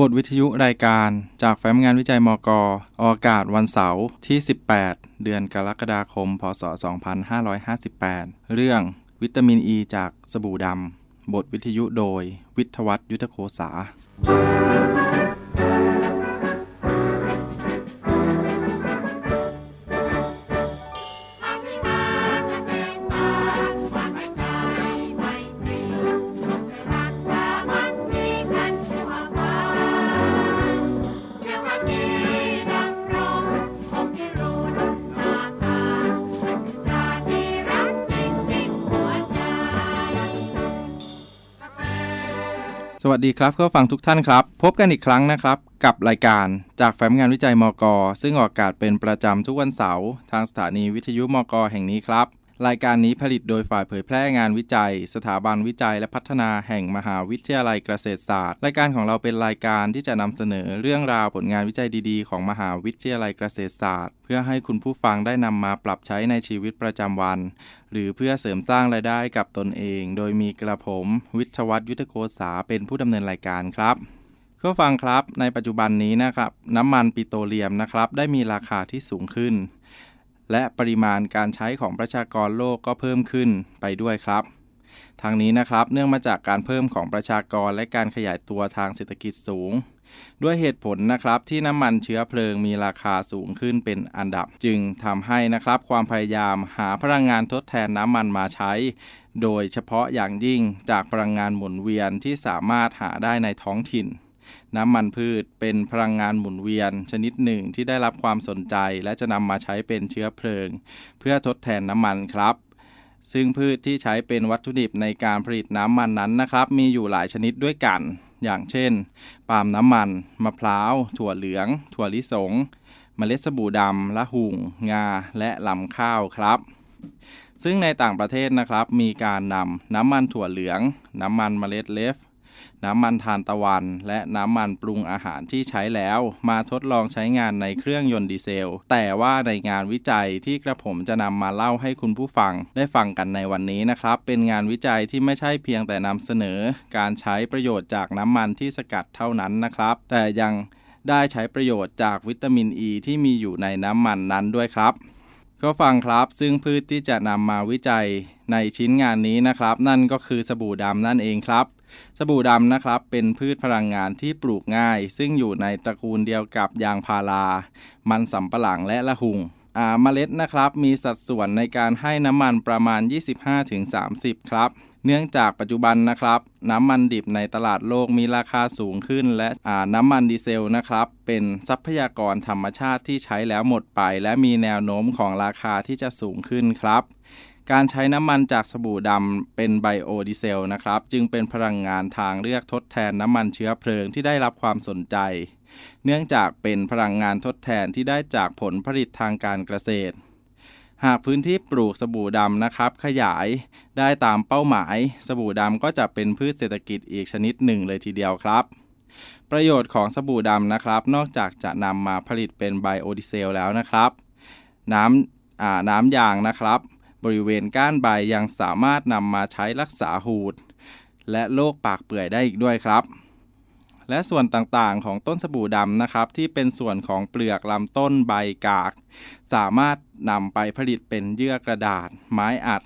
บทวิทยุรายการจากแฟ้มงานวิจัยมก ออกอากาศวันเสาร์ที่ 18 เดือนกรกฎาคม พศ 2558 เรื่องวิตามินอ e ีจากสบู่ดำ บทวิทยุโดย วิทวัตยุทธโคสา ดีครับก็ฟังทุกท่านครับ พบกันอีกครั้งนะครับ กับรายการจากแฟ้มงานวิจัยมก ซึ่งออกอากาศเป็นประจำทุกวันเสาร์ทางสถานีวิทยุมก แห่งนี้ครับ รายการนี้ผลิตโดยฝ่ายเผยแพร่งานวิจัย สถาบันวิจัยและพัฒนาแห่งมหาวิทยาลัยเกษตรศาสตร์ รายการของเราเป็นรายการที่จะนำเสนอเรื่องราวผลงานวิจัยดีๆ ของมหาวิทยาลัยเกษตรศาสตร์ เพื่อให้คุณผู้ฟังได้นำมาปรับใช้ในชีวิตประจำวัน หรือเพื่อเสริมสร้างรายได้กับตนเอง โดยมีกระผม วิทยวัฒยุทธโกษาเป็นผู้ดำเนินรายการครับเพื่อฟังครับในปัจจุบันนี้นะครับน้ำมันปิโตรเลียมนะครับได้มีราคาที่สูงขึ้น และปริมาณการใช้ของประชากรโลกก็เพิ่มขึ้นไปด้วยครับทางนี้นะครับเนื่องมาจากการเพิ่มของประชากรและการขยายตัวทางเศรษฐกิจสูง ด้วยเหตุผลนะครับที่น้ำมันเชื้อเพลิงมีราคาสูงขึ้นเป็นอันดับ จึงทำให้นะครับความพยายามหาพลังงานทดแทนน้ำมันมาใช้ โดยเฉพาะอย่างยิ่งจากพลังงานหมุนเวียนที่สามารถหาได้ในท้องถิ่น น้ำมันพืชเป็นพลังงานหมุนเวียน ชนิดหนึ่งที่ได้รับความสนใจ และจะนำมาใช้เป็นเชื้อเพลิง เพื่อทดแทนน้ำมันครับ ซึ่งพืชที่ใช้เป็นวัตถุดิบในการผลิตน้ำมันนั้นนะครับ มีอยู่หลายชนิดด้วยกัน อย่างเช่น ปาล์มน้ำมัน มะพร้าว ถั่วเหลือง ถั่วลิสง เมล็ดสบู่ดำละหุ่ง งา และลำข้าวครับซึ่งในต่างประเทศนะครับ มีการนำน้ำมันถั่วเหลือง น้ำมันเมล็ดเลฟ น้ำมันทานตะวัน และน้ำมันปรุงอาหารที่ใช้แล้ว มาทดลองใช้งานในเครื่องยนต์ดีเซล แต่ว่าในงานวิจัยที่กระผมจะนำมาเล่าให้คุณผู้ฟัง ได้ฟังกันในวันนี้นะครับ เป็นงานวิจัยที่ไม่ใช่เพียงแต่นำเสนอ การใช้ประโยชน์จากน้ำมันที่สกัดเท่านั้นนะครับ แต่ยังได้ใช้ประโยชน์จากวิตามินอ e ีที่มีอยู่ในน้ำมันนั้นด้วยครับก็ฟังครับซึ่งพืชที่จะนำมาวิจัยในชิ้นงานนี้นะครับ นั่นก็คือสบู่ดำนั่นเองครับ สบู่ดำนะครับเป็นพืชพลังงานที่ปลูกง่าย ซึ่งอยู่ในตระกูลเดียวกับยางพารา มันสำปะหลังและละหุงอาเมล็ดนะครับมีสัดส่วนในการให้น้ำมันประมาณ 25-30 ครับ เนื่องจากปัจจุบันนะครับ น้ำมันดิบในตลาดโลกมีราคาสูงขึ้น และน้ำมันดีเซลนะครับ เป็นทรัพยากรธรรมชาติที่ใช้แล้วหมดไป และมีแนวโน้มของราคาที่จะสูงขึ้นครับ การใช้น้ำมันจากสบู่ดำเป็นไบโอดีเซลนะครับ จึงเป็นพลังงานทางเลือกทดแทนน้ำมันเชื้อเพลิงที่ได้รับความสนใจ เนื่องจากเป็นพลังงานทดแทนที่ได้จากผลผลิตทางการเกษตร หากพื้นที่ปลูกสบู่ดำนะครับ ขยายได้ตามเป้าหมาย สบู่ดำก็จะเป็นพืชเศรษฐกิจอีกชนิดหนึ่งเลยทีเดียวครับประโยชน์ของสบู่ดำนะครับ นอกจากจะนำมาผลิตเป็นไบโอดีเซลแล้วนะครับ น้ำน้ำยางนะครับ บริเวณก้านใบยังสามารถนำมาใช้รักษาหูด และโรคปากเปื่อยได้อีกด้วยครับ และส่วนต่างๆของต้นสบู่ดำนะครับ ที่เป็นส่วนของเปลือกลำต้นใบกาก สามารถนำไปผลิตเป็นเยื่อกระดาษ ไม้อัด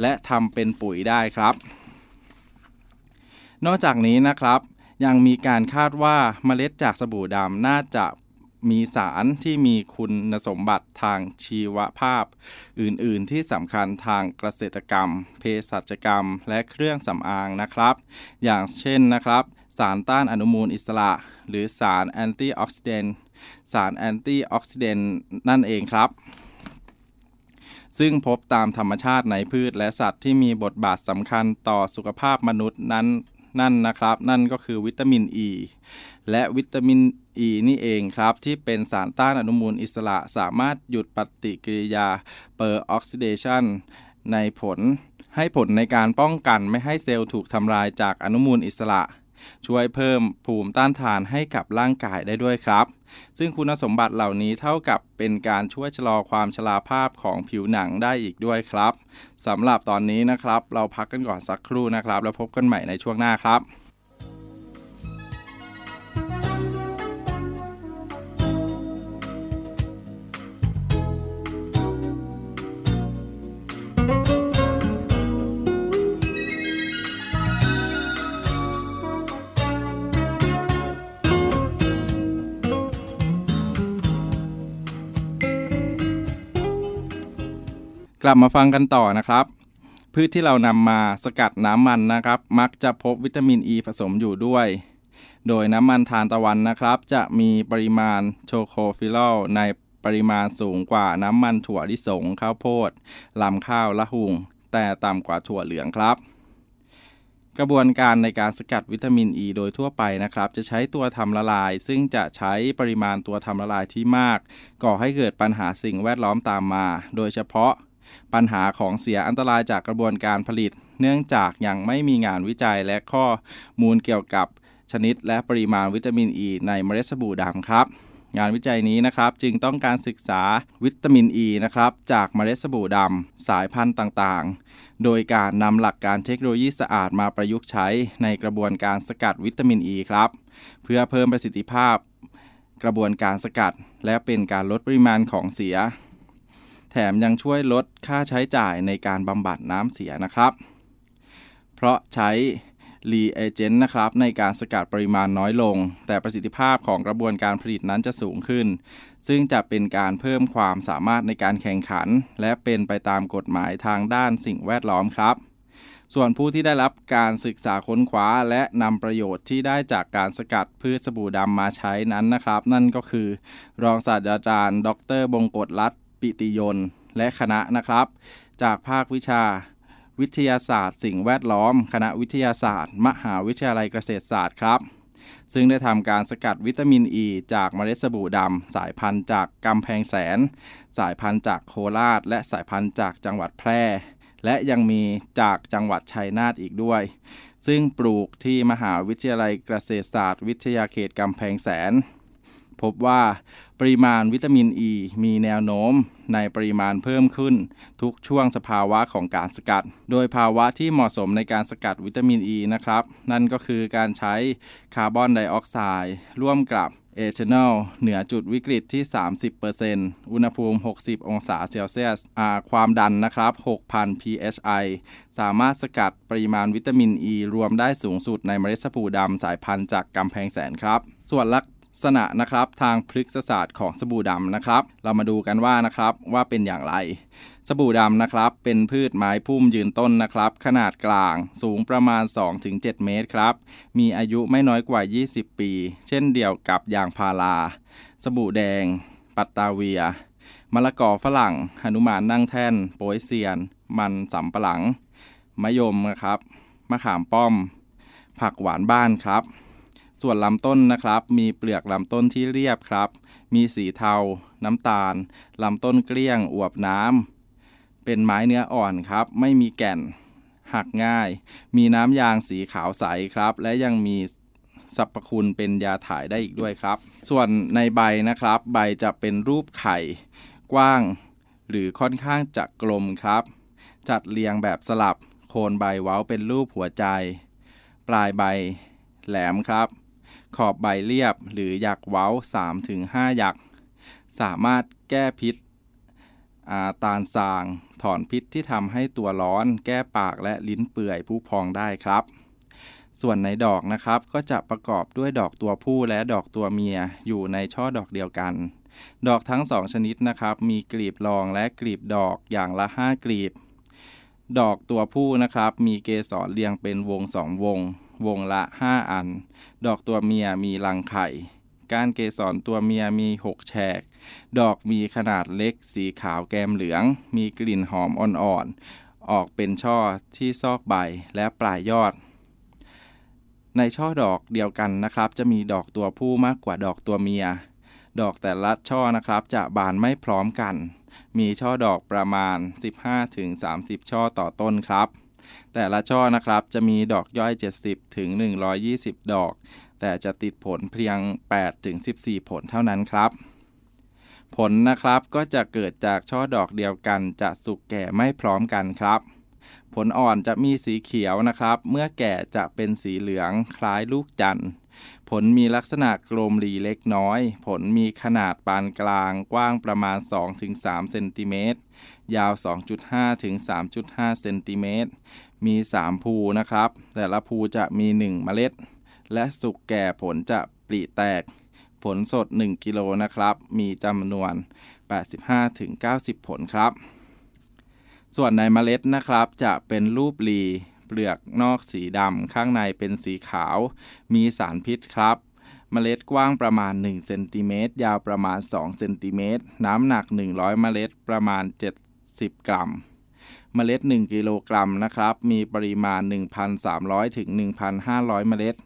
และทำเป็นปุ๋ยได้ครับ นอกจากนี้นะครับยังมีการคาดว่าเมล็ดจากสบู่ดำน่าจะ มีสารที่มีคุณสมบัติทางชีวภาพ อื่น ๆ ที่สำคัญทางเกษตรกรรม เภสัชกรรม และเครื่องสำอางนะครับ อย่างเช่นนะครับ สารต้านอนุมูลอิสระ หรือสารแอนตี้ออกซิเดนต์สารแอนตี้ออกซิเดนต์นั่นเองครับซึ่งพบตามธรรมชาติในพืชและสัตว์ที่มีบทบาทสำคัญต่อสุขภาพมนุษย์นั้น นั่นนะครับ นั่นก็คือวิตามินอ e, ีและวิตามินอ e ีนี่เองครับ ที่เป็นสารต้านอนุมูลอิสระสามารถหยุดปฏิกิริยาเปอร์ออกซิเดชันในผลให้ผลในการป้องกันไม่ให้เซลล์ถูกทำลายจากอนุมูลอิสระ ช่วยเพิ่มภูมิต้านทานให้กับร่างกายได้ด้วยครับ ซึ่งคุณสมบัติเหล่านี้เท่ากับเป็นการช่วยชะลอความชราภาพของผิวหนังได้อีกด้วยครับสำหรับตอนนี้นะครับ เราพักกันก่อนสักครู่นะครับ แล้วพบกันใหม่ในช่วงหน้าครับ กลับมาฟังกันต่อนะครับ พืชที่เรานำมาสกัดน้ำมันนะครับ มักจะพบวิตามินอ e ีผสมอยู่ด้วย โดยน้ำมันทานตะวันนะครับ จะมีปริมาณโชโคฟิลอลในปริมาณสูงกว่าน้ำมันถั่วลิสงข้าวโพดลำข้าวละหุง แต่ต่ำกว่าถั่วเหลืองครับ กระบวนการในการสกัดวิตามินอ e ีโดยทั่วไปนะครับ จะใช้ตัวทำละลาย ซึ่งจะใช้ปริมาณตัวทำละลายที่มาก ก่อให้เกิดปัญหาสิ่งแวดล้อมตามมา โดยเฉพาะ ปัญหาของเสียอันตรายจากกระบวนการผลิต เนื่องจากยังไม่มีงานวิจัยและข้อมูลเกี่ยวกับชนิดและปริมาณวิตามินอ e ีในเมล็ดสบู่ดำครับ งานวิจัยนี้นะครับจึงต้องการศึกษาวิตามินอ e ีนะครับจากเมล็ดสบู่ดำสายพันธุ์ต่างๆ โดยการนำหลักการเทคโนโลยีสะอาดมาประยุกต์ใช้ในกระบวนการสกัดวิตามินอ e ีครับ เพื่อเพิ่มประสิทธิภาพ กระบวนการสกัด และเป็นการลดปริมาณของเสีย แถมยังช่วยลดค่าใช้จ่ายในการบำบัดน้ำเสียนะครับ เพราะใช้รีเอเจนต์นะครับในการสกัดปริมาณน้อยลง แต่ประสิทธิภาพของกระบวนการผลิตนั้นจะสูงขึ้น ซึ่งจะเป็นการเพิ่มความสามารถในการแข่งขัน และเป็นไปตามกฎหมายทางด้านสิ่งแวดล้อมครับ ส่วนผู้ที่ได้รับการศึกษาค้นคว้า และนำประโยชน์ที่ได้จากการสกัดพืชสบู่ดำมาใช้นั้นนะครับ นั่นก็คือ รองศาสตราจารย์ ดร บงกฎรัต ปิติยนและคณะนะครับ จากภาควิชาวิทยาศาสตร์ สิ่งแวดล้อม คณะวิทยาศาสตร์ มหาวิทยาลัยเกษตรศาสตร์ครับ ซึ่งได้ทำการสกัดวิตามินอ e ีจากเมล็ดสบู่ดำสายพันธุ์จากกำแพงแสน สายพันธุ์จากโคราช และสายพันธุ์จากจังหวัดแพร่ และยังมีจากจังหวัดชัยนาทอีกด้วย ซึ่งปลูกที่มหาวิทยาลัยเกษตรศาสตร์ วิทยาเขตกำแพงแสน พบว่าปริมาณวิตามินอ e ีมีแนวโน้มในปริมาณเพิ่มขึ้น ทุกช่วงสภาวะของการสกัด โดยภาวะที่เหมาะสมในการสกัดวิตามินอ e ีนะครับ นั่นก็คือการใช้คาร์บอนไดออกไซด์ร่วมกับเอเทนอลเหนือจุดวิกฤตที่ 30%อุณหภูมิ 60 องศาเซลเซียสความดันนะครับ 6,000 psi สามารถสกัดปริมาณวิตามินอ e ีรวมได้สูงสุดในเมล็ดสบู่ดำสายพันธุ์จากกำแพงแสนครับ ส่วนลัก ษณะนะครับทางพฤกษศาสตร์ของสบู่ดำนะครับ เรามาดูกันว่านะครับว่าเป็นอย่างไร สบู่ดำนะครับ เป็นพืชไม้พุ่มยืนต้นนะครับ ขนาดกลางสูงประมาณ 2-7 เมตรครับ มีอายุไม่น้อยกว่า 20 ปี เช่นเดียวกับยางพารา สบู่แดง ปัตตาเวียมะละกอฝรั่งหนุมานนั่งแท่น โปยเซียน มันสำปะหลังมะยมนะครับ มะขามป้อม ผักหวานบ้านครับ ส่วนลำต้นนะครับ มีเปลือกลำต้นที่เรียบครับ มีสีเทา น้ำตาลลำต้นเกลี้ยงอวบน้ำเป็นไม้เนื้ออ่อนครับ ไม่มีแก่น หักง่าย มีน้ำยางสีขาวใสครับ และยังมีสรรพคุณเป็นยาถ่ายได้อีกด้วยครับ ส่วนในใบนะครับ ใบจะเป็นรูปไข่ กว้าง หรือค่อนข้างจะกลมครับ จัดเรียงแบบสลับ โคนใบเว้าเป็นรูปหัวใจ ปลายใบแหลมครับ ขอบใบเรียบหรือหยักเว้า 3-5 หยัก สามารถแก้พิษาตาลสาง ถอนพิษที่ทำให้ตัวร้อน แก้ปากและลิ้นเปื่อยผู้พองได้ครับ ส่วนในดอกนะครับก็จะประกอบด้วยดอกตัวผู้และดอกตัวเมียอยู่ในช่อดอกเดียวกัน ดอกทั้งสองชนิดนะครับ มีกลีบรองและกลีบดอกอย่างละ 5 กลีบ ดอกตัวผู้นะครับ มีเกสรเรียงเป็นวงสองวง วงละ 5 อัน ดอกตัวเมียมีรังไข่ ก้านเกสรตัวเมียมี 6 แฉก ดอกมีขนาดเล็กสีขาวแกมเหลือง มีกลิ่นหอมอ่อนๆ ออกเป็นช่อที่ซอกใบและปลายยอด ในช่อดอกเดียวกันนะครับ จะมีดอกตัวผู้มากกว่าดอกตัวเมีย ดอกแต่ละช่อนะครับ จะบานไม่พร้อมกัน มีช่อดอกประมาณ 15-30 ช่อต่อต้นครับ แต่ละช่อนะครับจะมีดอกย่อย 70 ถึง 120 ดอก แต่จะติดผลเพียง 8 ถึง 14 ผลเท่านั้นครับ ผลนะครับก็จะเกิดจากช่อดอกเดียวกัน จะสุกแก่ไม่พร้อมกันครับ ผลอ่อนจะมีสีเขียวนะครับ เมื่อแก่จะเป็นสีเหลืองคล้ายลูกจันทร์ผลมีลักษณะกลมรีเล็กน้อย ผลมีขนาดปานกลางกว้างประมาณ 2-3 เซนติเมตร ยาว 2.5 ถึง 3.5 เซนติเมตร มี 3 ภูนะครับ แต่ละภูจะมี 1 เมล็ด และสุกแก่ผลจะปลีแตก ผลสด 1 กิโลนะครับ มีจำนวน 85-90 ผลครับ ส่วนในเมล็ดนะครับจะเป็นรูปรีเปลือกนอกสีดำข้างในเป็นสีขาว มีสารพิษครับเมล็ดกว้างประมาณ1เซนติเมตรยาวประมาณ2เซนติเมตรน้ำหนัก 100 เมล็ดประมาณ 10 กรัม เมล็ด 1 กิโลกรัมนะครับ มีปริมาณ 1,300 ถึง 1,500 เมล็ด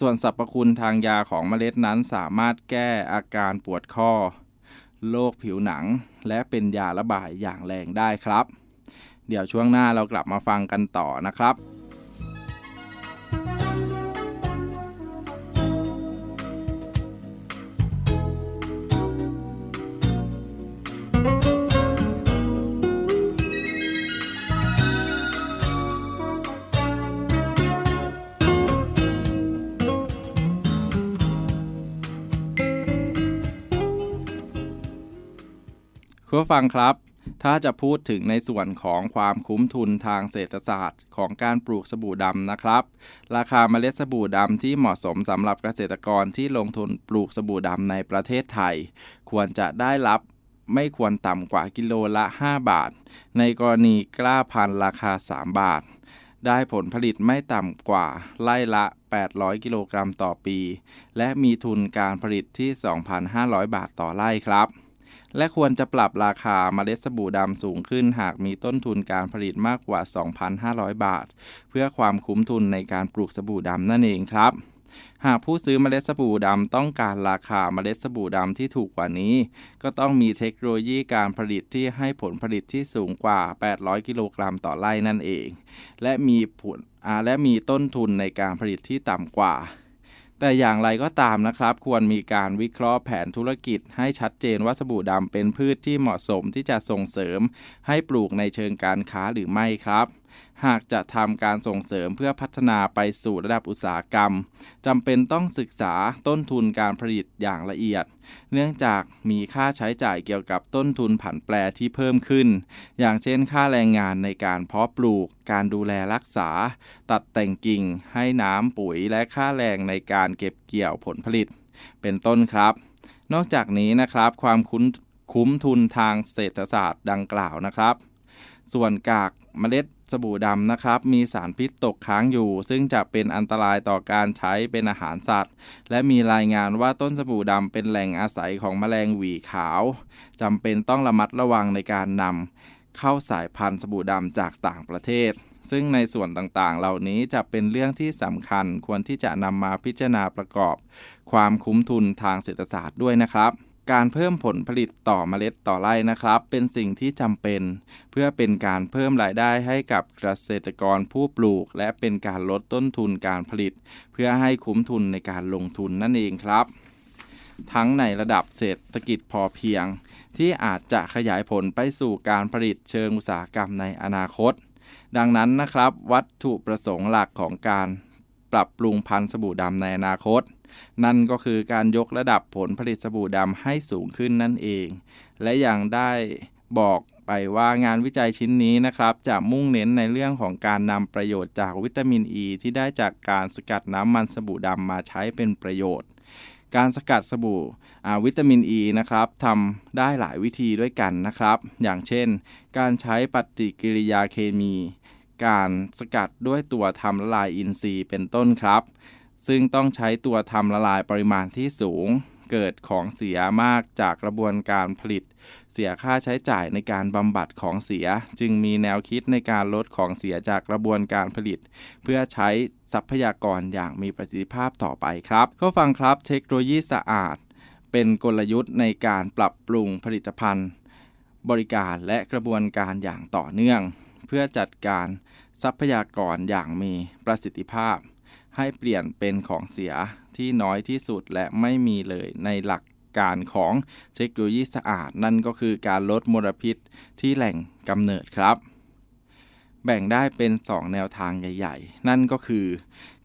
ส่วนสรรพคุณทางยาของเมล็ดนั้นสามารถแก้อาการปวดข้อ โรคผิวหนัง และเป็นยาระบายอย่างแรงได้ครับ เดี๋ยวช่วงหน้าเรากลับมาฟังกันต่อนะครับ คุณผู้ฟังครับ ถ้าจะพูดถึงในส่วนของความคุ้มทุนทางเศรษฐศาสตร์ ของการปลูกสบู่ดำนะครับ ราคาเมล็ดสบู่ดำที่เหมาะสมสำหรับเกษตรกรที่ลงทุนปลูกสบู่ดำในประเทศไทย ควรจะได้รับไม่ควรต่ำกว่ากิโลละ 5 บาท ในกรณีกล้าพันราคา 3 บาท ได้ผลผลิตไม่ต่ำกว่าไล่ละ 800 กิโลกรัมต่อปี และมีทุนการผลิตที่ 2,500 บาทต่อไร่ครับ และควรจะปรับราคาเมล็ดสบู่ดำสูงขึ้น หากมีต้นทุนการผลิตมากกว่า 2,500 บาท เพื่อความคุ้มทุนในการปลูกสบู่ดำนั่นเองครับหากผู้ซื้อเมล็ดสบู่ดำต้องการราคาเมล็ดสบู่ดำที่ถูกกว่านี้ ก็ต้องมีเทคโนโลยีการผลิตที่ให้ผลผลิตที่สูงกว่า 800 กิโลกรัมต่อไร่นั่นเอง และมีผลและมีต้นทุนในการผลิตที่ต่ำกว่า แต่อย่างไรก็ตามนะครับ ควรมีการวิเคราะห์แผนธุรกิจ ให้ชัดเจนว่าสบู่ดำเป็นพืชที่เหมาะสมที่จะส่งเสริม ให้ปลูกในเชิงการค้าหรือไม่ครับ หากจะทำการส่งเสริมเพื่อพัฒนาไปสู่ระดับอุตสาหกรรมจำเป็นต้องศึกษาต้นทุนการผลิตอย่างละเอียด เนื่องจากมีค่าใช้จ่ายเกี่ยวกับต้นทุนผันแปรที่เพิ่มขึ้น อย่างเช่นค่าแรงงานในการเพาะปลูก การดูแลรักษา ตัดแต่งกิ่ง ให้น้ำปุ๋ยและค่าแรงในการเก็บเกี่ยวผลผลิต เป็นต้นครับ นอกจากนี้นะครับความคุ้นคุ้มทุนทางเศรษฐศาสตร์ดังกล่าวนะครับ ส่วนกากเมล็ดสบู่ดำนะครับ มีสารพิษตกค้างอยู่ ซึ่งจะเป็นอันตรายต่อการใช้เป็นอาหารสัตว์ และมีรายงานว่าต้นสบู่ดำเป็นแหล่งอาศัยของแมลงหวีขาวจำเป็นต้องระมัดระวังในการนำเข้าสายพันธุ์สบู่ดำจากต่างประเทศ ซึ่งในส่วนต่างๆ เหล่านี้จะเป็นเรื่องที่สำคัญควรที่จะนำมาพิจารณาประกอบ ความคุ้มทุนทางเศรษฐศาสตร์ด้วยนะครับ การเพิ่มผลผลิตต่อเมล็ดต่อไร่นะครับ เป็นสิ่งที่จำเป็น เพื่อเป็นการเพิ่มรายได้ให้กับเกษตรกรผู้ปลูก และเป็นการลดต้นทุนการผลิต เพื่อให้คุ้มทุนในการลงทุนนั่นเองครับ ทั้งในระดับเศรษฐกิจพอเพียง ที่อาจจะขยายผลไปสู่การผลิตเชิงอุตสาหกรรมในอนาคต ดังนั้นนะครับ วัตถุประสงค์หลักของการ ปรับปรุงพันธุ์สบู่ดำในอนาคต นั่นก็คือการยกระดับผลผลิตสบู่ดำให้สูงขึ้นนั่นเอง และยังได้บอกไปว่างานวิจัยชิ้นนี้นะครับ จะมุ่งเน้นในเรื่องของการนำประโยชน์จากวิตามินอ e ีที่ได้จากการสกัดน้ำมันสบู่ดำมาใช้เป็นประโยชน์ การสกัดสบู่วิตามินอ e ีนะครับทำได้หลายวิธีด้วยกันนะครับ อย่างเช่น การใช้ปฏิกิริยาเคมี การสกัดด้วยตัวทำละลายอินทรีย์เป็นต้นครับ ซึ่งต้องใช้ตัวทำละลายปริมาณที่สูง เกิดของเสียมากจากกระบวนการผลิต เสียค่าใช้จ่ายในการบำบัดของเสีย จึงมีแนวคิดในการลดของเสียจากกระบวนการผลิต เพื่อใช้ทรัพยากรอย่างมีประสิทธิภาพต่อไปครับ ก็ฟังครับเทคโนโลยีสะอาด เป็นกลยุทธ์ในการปรับปรุงผลิตภัณฑ์บริการและกระบวนการอย่างต่อเนื่อง เพื่อจัดการ ทรัพยากรอย่างมีประสิทธิภาพ ให้เปลี่ยนเป็นของเสียที่น้อยที่สุดและไม่มีเลยในหลักการของเทคโนโลยีสะอาด นั่นก็คือการลดมลพิษที่แหล่งกำเนิดครับ แบ่งได้เป็น 2 แนวทางใหญ่ ๆ นั่นก็คือ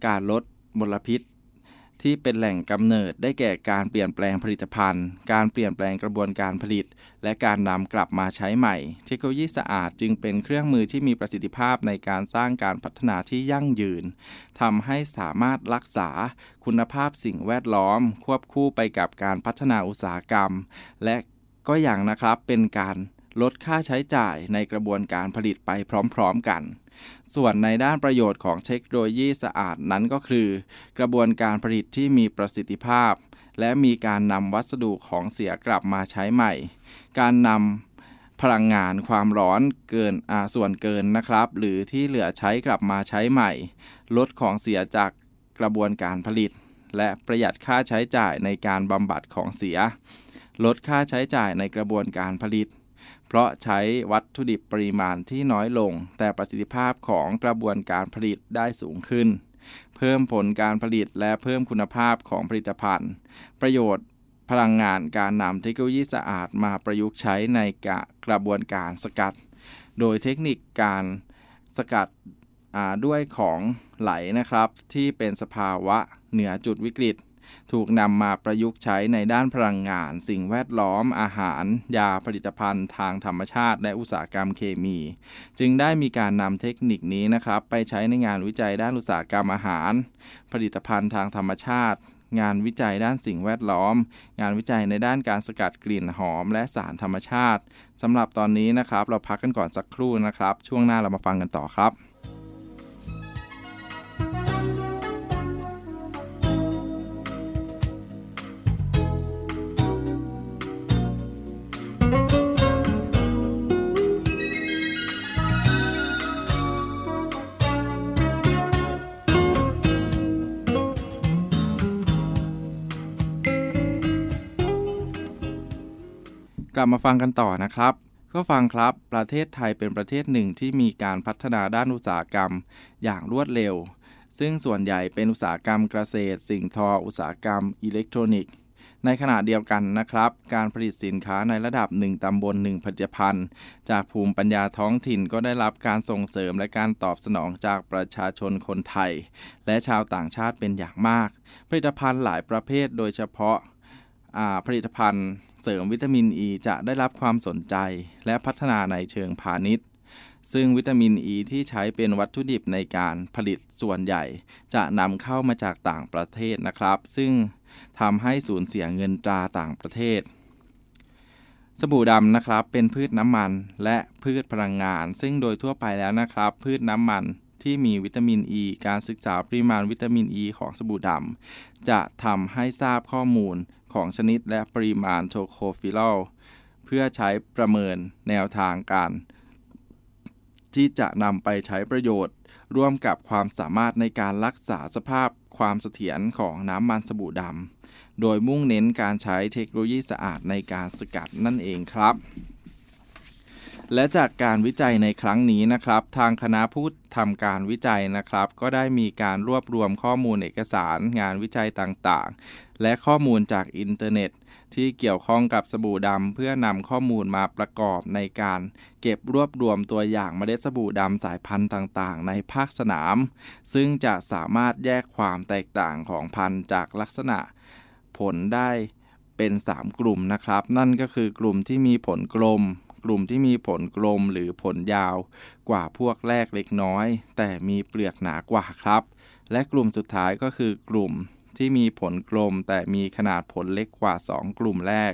การลดมลพิษ ที่เป็นแหล่งกำเนิดได้แก่การเปลี่ยนแปลงผลิตภัณฑ์ การเปลี่ยนแปลงกระบวนการผลิต และการนำกลับมาใช้ใหม่ เทคโนโลยีสะอาดจึงเป็นเครื่องมือที่มีประสิทธิภาพในการสร้างการพัฒนาที่ยั่งยืนทำให้สามารถรักษาคุณภาพสิ่งแวดล้อม ควบคู่ไปกับการพัฒนาอุตสาหกรรม และก็อย่างนะครับเป็นการลดค่าใช้จ่ายในกระบวนการผลิตไปพร้อม ๆ กัน ส่วนในด้านประโยชน์ของเทคโนโลยีสะอาดนั้นก็คือ กระบวนการผลิตที่มีประสิทธิภาพ และมีการนำวัสดุของเสียกลับมาใช้ใหม่ การนำพลังงานความร้อนเกินส่วนเกินนะครับ หรือที่เหลือใช้กลับมาใช้ใหม่ ลดของเสียจากกระบวนการผลิต และประหยัดค่าใช้จ่ายในการบำบัดของเสีย ลดค่าใช้จ่ายในกระบวนการผลิต เพราะใช้วัตถุดิบปริมาณที่น้อยลง แต่ประสิทธิภาพของกระบวนการผลิตได้สูงขึ้น เพิ่มผลการผลิตและเพิ่มคุณภาพของผลิตภัณฑ์ ประโยชน์พลังงานการนำเทคโนโลยีสะอาดมาประยุกต์ใช้ในกระบวนการสกัด โดยเทคนิคการสกัดด้วยของไหลนะครับ ที่เป็นสภาวะเหนือจุดวิกฤต ถูกนำมาประยุกต์ใช้ในด้านพลังงาน สิ่งแวดล้อม อาหาร ยาผลิตภัณฑ์ทางธรรมชาติ และอุตสาหกรรมเคมี จึงได้มีการนำเทคนิคนี้นะครับ ไปใช้ในงานวิจัยด้านอุตสาหกรรมอาหาร ผลิตภัณฑ์ทางธรรมชาติ งานวิจัยด้านสิ่งแวดล้อม งานวิจัยในด้านการสกัดกลิ่นหอม และสารธรรมชาติสำหรับตอนนี้นะครับ เราพักกันก่อนสักครู่นะครับ ช่วงหน้าเรามาฟังกันต่อครับ กลับมาฟังกันต่อนะครับ ก็ฟังครับ ประเทศไทยเป็นประเทศหนึ่งที่มีการพัฒนาด้านอุตสาหกรรมอย่างรวดเร็ว ซึ่งส่วนใหญ่เป็นอุตสาหกรรมเกษตร สิ่งทอ อุตสาหกรรมอิเล็กทรอนิกส์ ในขณะเดียวกันนะครับ การผลิตสินค้าในระดับ 1 ตำบล 1 ผลิตภัณฑ์ จากภูมิปัญญาท้องถิ่นก็ได้รับการส่งเสริมและการตอบสนองจากประชาชนคนไทย และชาวต่างชาติเป็นอย่างมาก ผลิตภัณฑ์หลายประเภทโดยเฉพาะ ผลิตภัณฑ์เสริมวิตามินอ e ีจะได้รับความสนใจและพัฒนาในเชิงพาณิชย์ ซึ่งวิตามินอ e ีที่ใช้เป็นวัตถุดิบในการผลิตส่วนใหญ่ จะนำเข้ามาจากต่างประเทศนะครับ ซึ่งทำให้สูญเสียเงินตราต่างประเทศ สบู่ดำนะครับเป็นพืชน้ำมันและพืชพลังงาน ซึ่งโดยทั่วไปแล้วนะครับ พืชน้ำมันที่มีวิตามินอ e, ีการศึกษาปริมาณวิตามินอ e ีของสบู่ดำจะทำให้ทราบข้อมูล ของชนิดและปริมาณโทโคฟิลอลเพื่อใช้ประเมินแนวทางการ ที่จะนำไปใช้ประโยชน์ ร่วมกับความสามารถในการรักษาสภาพความเสถียรของน้ำมันสบู่ดำโดยมุ่งเน้นการใช้เทคโนโลยีสะอาดในการสกัดนั่นเองครับและจากการวิจัยในครั้งนี้นะครับ ทางคณะผู้ทำการวิจัยนะครับ ก็ได้มีการรวบรวมข้อมูลเอกสารงานวิจัยต่าง และข้อมูลจากอินเทอร์เน็ต ที่เกี่ยวข้องกับสบู่ดำเพื่อนำข้อมูลมาประกอบในการเก็บรวบรวมตัวอย่างเมล็ดสบู่ดำสายพันธุ์ต่างๆ ในภาคสนาม ซึ่งจะสามารถแยกความแตกต่างของพันธุ์จากลักษณะผลได้เป็น 3 กลุ่มนะครับ นั่นก็คือกลุ่มที่มีผลกลม กลุ่มที่มีผลกลมหรือผลยาว กว่าพวกแรกเล็กน้อย แต่มีเปลือกหนากว่าครับ และกลุ่มสุดท้ายก็คือกลุ่ม ที่มีผลกลมแต่มีขนาดผลเล็กกว่า 2 กลุ่มแรก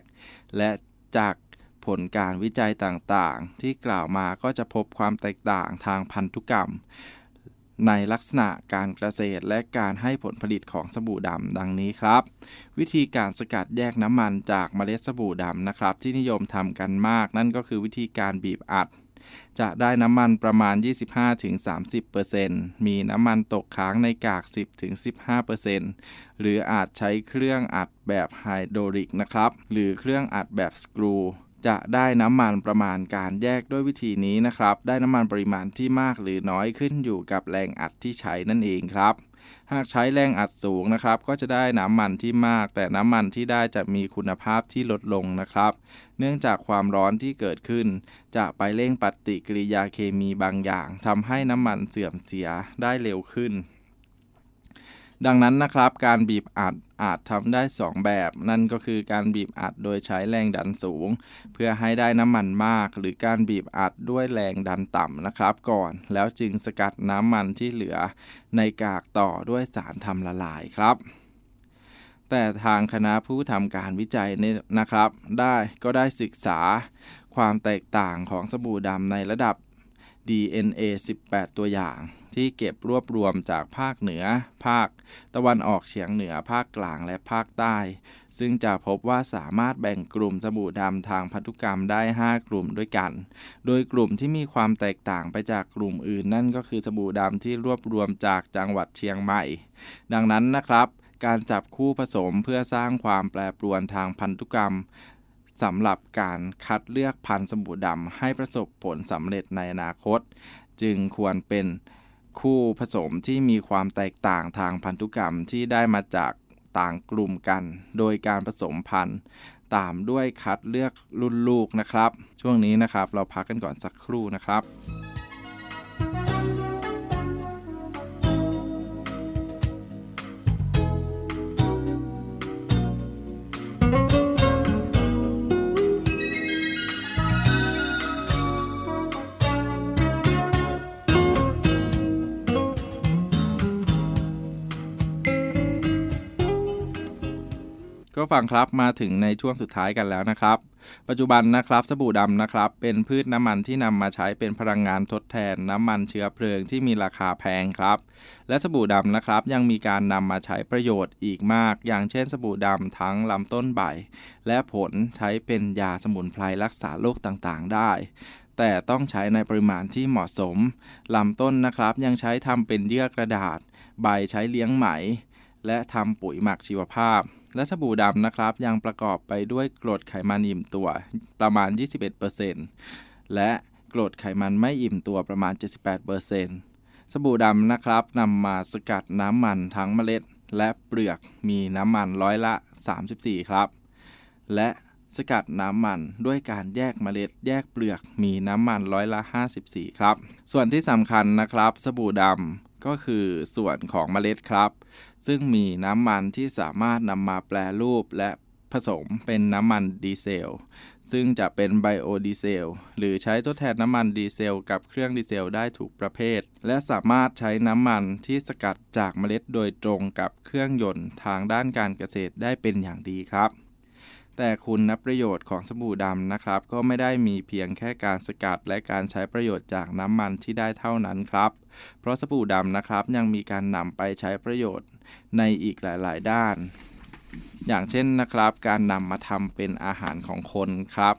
และจากผลการวิจัยต่างๆ ที่กล่าวมาก็จะพบความแตกต่างทางพันธุกรรม ในลักษณะการเกษตรและการให้ผลผลิตของสบู่ดำดังนี้ครับ วิธีการสกัดแยกน้ำมันจากเมล็ดสบู่ดำนะครับ ที่นิยมทำกันมาก นั่นก็คือวิธีการบีบอัด จะได้น้ำมันประมาณ 25-30%มีน้ำมันตกค้างในกาก 10-15%หรืออาจใช้เครื่องอัดแบบไฮโดรลิกนะครับ หรือเครื่องอัดแบบสกรูจะได้น้ำมันประมาณการแยกด้วยวิธีนี้นะครับ ได้น้ำมันปริมาณที่มากหรือน้อยขึ้นอยู่กับแรงอัดที่ใช้นั่นเองครับ หากใช้แรงอัดสูงนะครับ ก็จะได้น้ำมันที่มาก แต่น้ำมันที่ได้จะมีคุณภาพที่ลดลงนะครับ เนื่องจากความร้อนที่เกิดขึ้น จะไปเร่งปฏิกิริยาเคมีบางอย่างทำให้น้ำมันเสื่อมเสียได้เร็วขึ้น ดังนั้นนะครับการบีบอัดอาจทำได้ 2 แบบ นั่นก็คือการบีบอัดโดยใช้แรงดันสูง เพื่อให้ได้น้ำมันมาก หรือการบีบอัดด้วยแรงดันต่ำนะครับก่อน แล้วจึงสกัดน้ำมันที่เหลือในกากต่อด้วยสารทำละลายครับแต่ทางคณะผู้ทำการวิจัยนี่นะครับ ได้ก็ได้ศึกษาความแตกต่างของสบู่ดำในระดับ DNA 18 ตัวอย่าง ที่เก็บรวบรวมจากภาคเหนือ ภาค ตะวันออกเฉียงเหนือ ภาคกลางและภาคใต้ ซึ่งจะพบว่าสามารถแบ่งกลุ่มสบู่ดำทางพันธุกรรมได้ 5 กลุ่มด้วยกัน โดยกลุ่มที่มีความแตกต่างไปจากกลุ่มอื่นนั่นก็คือสบู่ดำที่รวบรวมจากจังหวัดเชียงใหม่ ดังนั้นนะครับการจับคู่ผสมเพื่อสร้างความแปรปรวนทางพันธุกรรม สำหรับการคัดเลือกพันธุ์สบู่ดำให้ประสบผลสำเร็จในอนาคต จึงควรเป็นคู่ผสมที่มีความแตกต่างทางพันธุกรรมที่ได้มาจากต่างกลุ่มกัน โดยการผสมพันธุ์ตามด้วยคัดเลือกรุ่นลูกนะครับ ช่วงนี้นะครับเราพักกันก่อนสักครู่นะครับ ก็ฟังครับมาถึงในช่วงสุดท้ายกันแล้วนะครับ ปัจจุบันนะครับสบู่ดำนะครับ เป็นพืชน้ำมันที่นำมาใช้เป็นพลังงานทดแทนน้ำมันเชื้อเพลิงที่มีราคาแพงครับ และสบู่ดำนะครับยังมีการนำมาใช้ประโยชน์อีกมาก อย่างเช่นสบู่ดำทั้งลำต้นใบ และผลใช้เป็นยาสมุนไพรรักษาโรคต่างๆ ได้แต่ต้องใช้ในปริมาณที่เหมาะสม ลำต้นนะครับยังใช้ทำเป็นเยื่อกระดาษ ใบใช้เลี้ยงไหม และทำปุ๋ยหมักชีวภาพ และสบู่ดำนะครับ ยังประกอบไปด้วยกรดไขมันอิ่มตัวประมาณ 21%และกรดไขมันไม่อิ่มตัวประมาณ 78%สบู่ดำนะครับนำมาสกัดน้ำมันทั้งเมล็ด และเปลือกมีน้ำมันร้อยละ 34 ครับ และสกัดน้ำมันด้วยการแยกเมล็ด แยกเปลือกมีน้ำมันร้อยละ 54 ครับ ส่วนที่สำคัญนะครับ สบู่ดำก็คือส่วนของเมล็ดครับ ซึ่งมีน้ำมันที่สามารถนำมาแปลรูปและผสมเป็นน้ำมันดีเซล ซึ่งจะเป็นไบโอดีเซล หรือใช้ทดแทนน้ำมันดีเซล กับเครื่องดีเซลได้ถูกประเภท และสามารถใช้น้ำมันที่สกัดจากเมล็ดโดยตรงกับเครื่องยนต์ทางด้านการเกษตรได้เป็นอย่างดีครับ แต่คุณนับประโยชน์ของสบู่ดำนะครับ ก็ไม่ได้มีเพียงแค่การสกัดและการใช้ประโยชน์จากน้ำมันที่ได้เท่านั้นครับ เพราะสบู่ดำนะครับยังมีการนำไปใช้ประโยชน์ในอีกหลาย ๆ ด้าน อย่างเช่นนะครับ การนำมาทำเป็นอาหารของคนครับ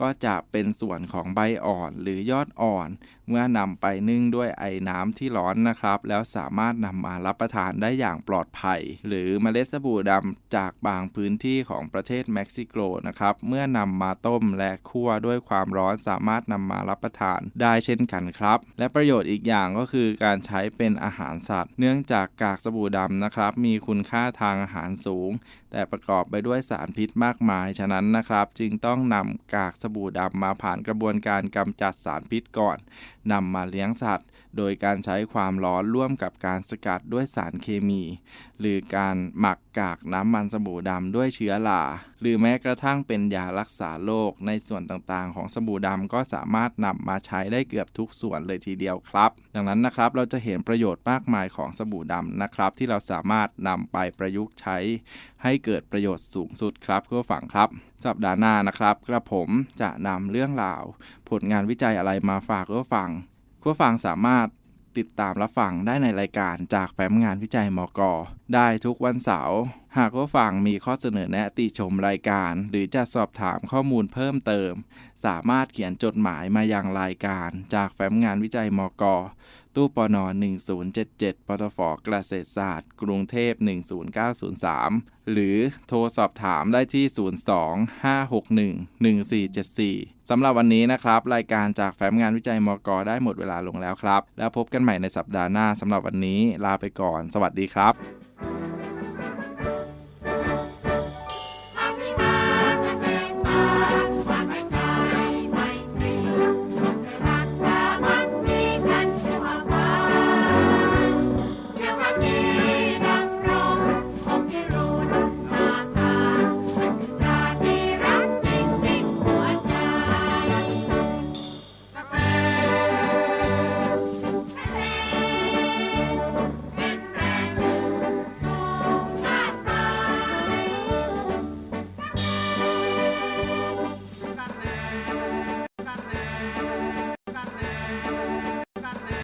ก็จะเป็นส่วนของใบอ่อนหรือยอดอ่อน เมื่อนำไปนึ่งด้วยไอ้น้ำที่ร้อนนะครับ แล้วสามารถนำมารับประทานได้อย่างปลอดภัย หรือเมล็ดสบู่ดำจากบางพื้นที่ของประเทศเม็กซิโกนะครับ เมื่อนำมาต้มและคั่วด้วยความร้อนสามารถนำมารับประทานได้เช่นกันครับ และประโยชน์อีกอย่างก็คือการใช้เป็นอาหารสัตว์ เนื่องจากกากสบู่ดำนะครับ มีคุณค่าทางอาหารสูง แต่ประกอบไปด้วยสารพิษมากมาย ฉะนั้นนะครับ จึงต้องนำกากสบู่ดำมาผ่านกระบวนการกำจัดสารพิษก่อนนำมาเลี้ยงสัตว์ โดยการใช้ความร้อนร่วมกับการสกัดด้วยสารเคมี หรือการหมักกากน้ำมันสบู่ดำด้วยเชื้อราหรือแม้กระทั่งเป็นยารักษาโรคในส่วนต่างๆ ของสบู่ดำก็สามารถนำมาใช้ได้เกือบทุกส่วนเลยทีเดียวครับ ดังนั้นนะครับเราจะเห็นประโยชน์มากมายของสบู่ดำนะครับ ที่เราสามารถนำไปประยุกต์ใช้ ให้เกิดประโยชน์สูงสุดครับเพื่อฝังครับ สัปดาห์หน้านะครับ กระผมจะนำเรื่องราว ผลงานวิจัยอะไรมาฝากเพื่อฟัง ผู้ฟังสามารถติดตามรับฟังได้ในรายการจากแฟ้มงานวิจัยมก ได้ทุกวันเสาร์หากผู้ฟังมีข้อเสนอแนะติชมรายการ หรือจะสอบถามข้อมูลเพิ่มเติม สามารถเขียนจดหมายมายังรายการจากแฟ้มงานวิจัยมก ตู้ปน1077 ปตฟเกษตรศาสตร์ กรุงเทพ 10903 หรือโทรสอบถามได้ที่ 02-561-1474 สำหรับวันนี้นะครับ รายการจากแฟ้มงานวิจัยมกได้หมดเวลาลงแล้วครับ แล้วพบกันใหม่ในสัปดาห์หน้าสำหรับวันนี้ลาไปก่อน สวัสดีครับ